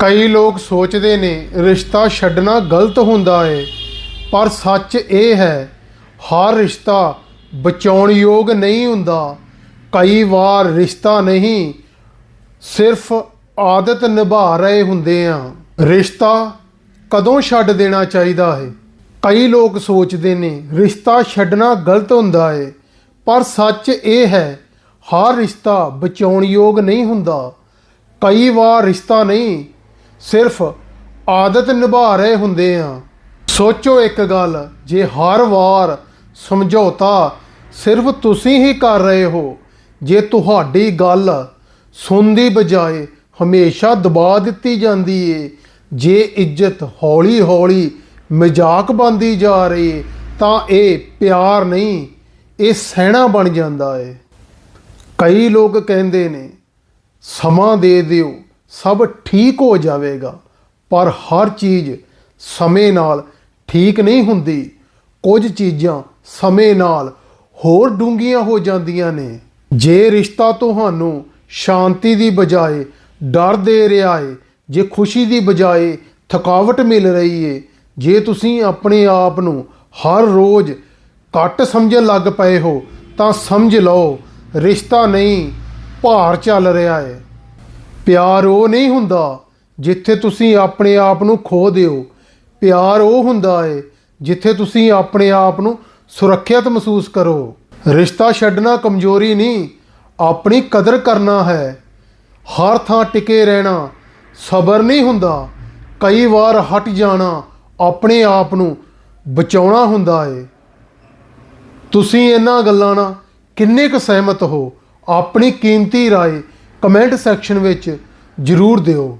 ਕਈ ਲੋਕ ਸੋਚਦੇ ਨੇ ਰਿਸ਼ਤਾ ਛੱਡਣਾ ਗਲਤ ਹੁੰਦਾ ਹੈ ਪਰ ਸੱਚ ਇਹ ਹੈ, ਹਰ ਰਿਸ਼ਤਾ ਬਚਾਉਣ ਯੋਗ ਨਹੀਂ ਹੁੰਦਾ। ਕਈ ਵਾਰ ਰਿਸ਼ਤਾ ਨਹੀਂ, ਸਿਰਫ ਆਦਤ ਨਿਭਾ ਰਹੇ ਹੁੰਦੇ ਆ। ਰਿਸ਼ਤਾ ਕਦੋਂ ਛੱਡ ਦੇਣਾ ਚਾਹੀਦਾ ਹੈ ਕਈ ਲੋਕ ਸੋਚਦੇ ਨੇ ਰਿਸ਼ਤਾ ਛੱਡਣਾ ਗਲਤ ਹੁੰਦਾ ਹੈ ਪਰ ਸੱਚ ਇਹ ਹੈ, ਹਰ ਰਿਸ਼ਤਾ ਬਚਾਉਣ ਯੋਗ ਨਹੀਂ ਹੁੰਦਾ। ਕਈ ਵਾਰ ਰਿਸ਼ਤਾ ਨਹੀਂ ਸਿਰਫ ਆਦਤ ਨਿਭਾ ਰਹੇ ਹੁੰਦੇ ਆ। ਸੋਚੋ ਇੱਕ ਗੱਲ, ਜੇ ਹਰ ਵਾਰ ਸਮਝੌਤਾ ਸਿਰਫ ਤੁਸੀਂ ਹੀ ਕਰ ਰਹੇ ਹੋ, ਜੇ ਤੁਹਾਡੀ ਗੱਲ ਸੁਣਦੀ ਬਜਾਏ ਹਮੇਸ਼ਾ ਦਬਾ ਦਿੱਤੀ ਜਾਂਦੀ ਏ, ਜੇ ਇੱਜ਼ਤ ਹੌਲੀ ਹੌਲੀ ਮਜ਼ਾਕ ਬਣਦੀ ਜਾ ਰਹੀ ਏ ਤਾਂ ਇਹ ਪਿਆਰ ਨਹੀਂ, ਇਹ ਸਹਿਣਾ ਬਣ ਜਾਂਦਾ ਏ। ਕਈ ਲੋਕ ਕਹਿੰਦੇ ਨੇ, ਸਮਾਂ ਦੇ ਦਿਓ। ਸਭ ਠੀਕ ਹੋ ਜਾਵੇਗਾ। ਪਰ ਹਰ ਚੀਜ਼ ਸਮੇਂ ਨਾਲ ਠੀਕ ਨਹੀਂ ਹੁੰਦੀ। ਕੁਝ ਚੀਜ਼ਾਂ ਸਮੇਂ ਨਾਲ ਹੋਰ ਡੂੰਘੀਆਂ ਹੋ ਜਾਂਦੀਆਂ ਨੇ। ਜੇ ਰਿਸ਼ਤਾ ਤੁਹਾਨੂੰ ਸ਼ਾਂਤੀ ਦੀ ਬਜਾਏ ਡਰ ਦੇ ਰਿਹਾ ਏ, ਜੇ ਖੁਸ਼ੀ ਦੀ ਬਜਾਏ ਥਕਾਵਟ ਮਿਲ ਰਹੀ ਏ, ਜੇ ਤੁਸੀਂ ਆਪਣੇ ਆਪ ਨੂੰ ਹਰ ਰੋਜ਼ ਘੱਟ ਸਮਝਣ ਲੱਗ ਪਏ ਹੋ, ਤਾਂ ਸਮਝ ਲਓ, ਰਿਸ਼ਤਾ ਨਹੀਂ, ਭਾਰ ਚੱਲ ਰਿਹਾ ਏ। ਪਿਆਰ ਉਹ ਨਹੀਂ ਹੁੰਦਾ ਜਿੱਥੇ ਤੁਸੀਂ ਆਪਣੇ ਆਪ ਨੂੰ ਖੋ ਦਿਓ ਪਿਆਰ ਉਹ ਹੁੰਦਾ ਏ ਜਿੱਥੇ ਤੁਸੀਂ ਆਪਣੇ ਆਪ ਨੂੰ ਸੁਰੱਖਿਅਤ ਮਹਿਸੂਸ ਕਰੋ ਰਿਸ਼ਤਾ ਛੱਡਣਾ ਕਮਜ਼ੋਰੀ ਨਹੀਂ ਆਪਣੀ ਕਦਰ ਕਰਨਾ ਹੈ ਹਰ ਥਾਂ ਟਿਕੇ ਰਹਿਣਾ ਸਬਰ ਨਹੀਂ ਹੁੰਦਾ ਕਈ ਵਾਰ ਹਟ ਜਾਣਾ ਆਪਣੇ ਆਪ ਨੂੰ ਬਚਾਉਣਾ ਹੁੰਦਾ ਏ ਤੁਸੀਂ ਇਹਨਾਂ ਗੱਲਾਂ ਨਾਲ ਕਿੰਨੇ ਕੁ ਸਹਿਮਤ ਹੋ ਆਪਣੀ ਕੀਮਤੀ رائے ਕਮੈਂਟ ਸੈਕਸ਼ਨ ਵਿੱਚ ਜ਼ਰੂਰ ਦਿਓ।